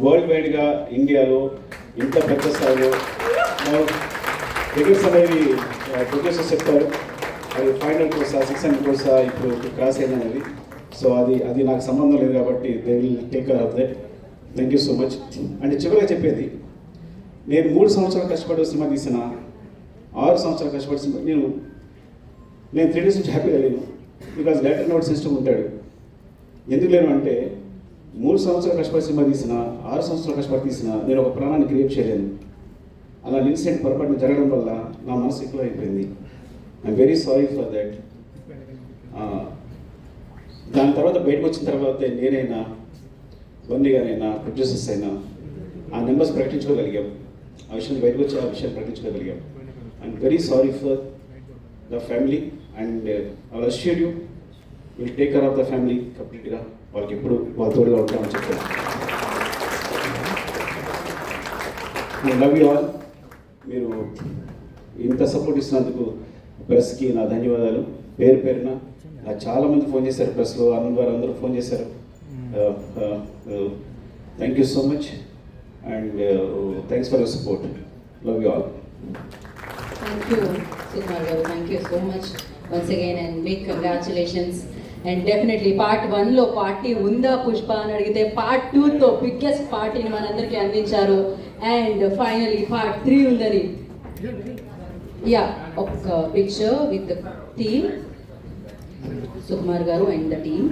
World వైడ్గా ఇండియాలో ఇంత పెద్ద స్థాయిలో టికెట్స్ అనేవి ప్రొడ్యూసర్స్ చెప్పారు. అది ఫైవ్ హండ్రెడ్ కోర్సా సిక్స్ హండ్రెడ్ కోర్సా ఇప్పుడు క్రాస్ అయిందనేది సో అది అది నాకు సంబంధం లేదు కాబట్టి they will take care of that thank you so much అంటే చివరిగా చెప్పేది నేను మూడు సంవత్సరాలు కష్టపడి సినిమా తీసిన ఆరు సంవత్సరాలు కష్టపడి సినిమా నేను నేను త్రీ డేస్ నుంచి హ్యాపీగా లేను. బికాజ్ లెటర్ నోట్ సిస్టమ్ ఉంటాడు. ఎందుకు లేను అంటే మూడు సంవత్సరాలు కష్టపడి సినిమా తీసిన ఆరు సంవత్సరాలు కష్టపడి తీసిన నేను ఒక ప్రాణాన్ని క్రియేట్ చేయలేను. అలా ఇన్సిడెంట్ పొరపాటు జరగడం వల్ల నా మనసు ఎక్కువ అయిపోయింది I'm very sorry for that దాని తర్వాత బయటకు వచ్చిన తర్వాత నేనైనా బండి గారైనా ప్రొడ్యూసర్స్ అయినా ఆ నెంబర్స్ ప్రకటించుకోగలిగాం. ఆ విషయం బయటకు వచ్చి ఆ విషయాన్ని ప్రకటించుకోగలిగాం. I'm very sorry for the family and I assure you will take care of the family కంప్లీట్గా వాళ్ళకి ఎప్పుడు వాళ్ళ తోడుగా ఉంటామని చెప్తాను ఐ లవ్ యూ ఆల్ మీరు ఇంత సపోర్ట్ ఇస్తున్నందుకు ప్రెస్కి నా ధన్యవాదాలు. పేరు పేరున నాకు చాలామంది ఫోన్ చేశారు ప్రెస్లో. అన్న గారు అందరూ ఫోన్ చేశారు. Thank you so much and thanks for your support love you all thank you గారు thank you so much once again and big congratulations and definitely part వన్లో పార్టీ ఉందా పుష్ప అని అడిగితే పార్ట్ టూతో బిగ్గెస్ట్ పార్టీని మనందరికీ అందించారు. అండ్ ఫైనలీ పార్ట్ త్రీ ఉందని. యా ఒక picture with team Sukumar garu and the team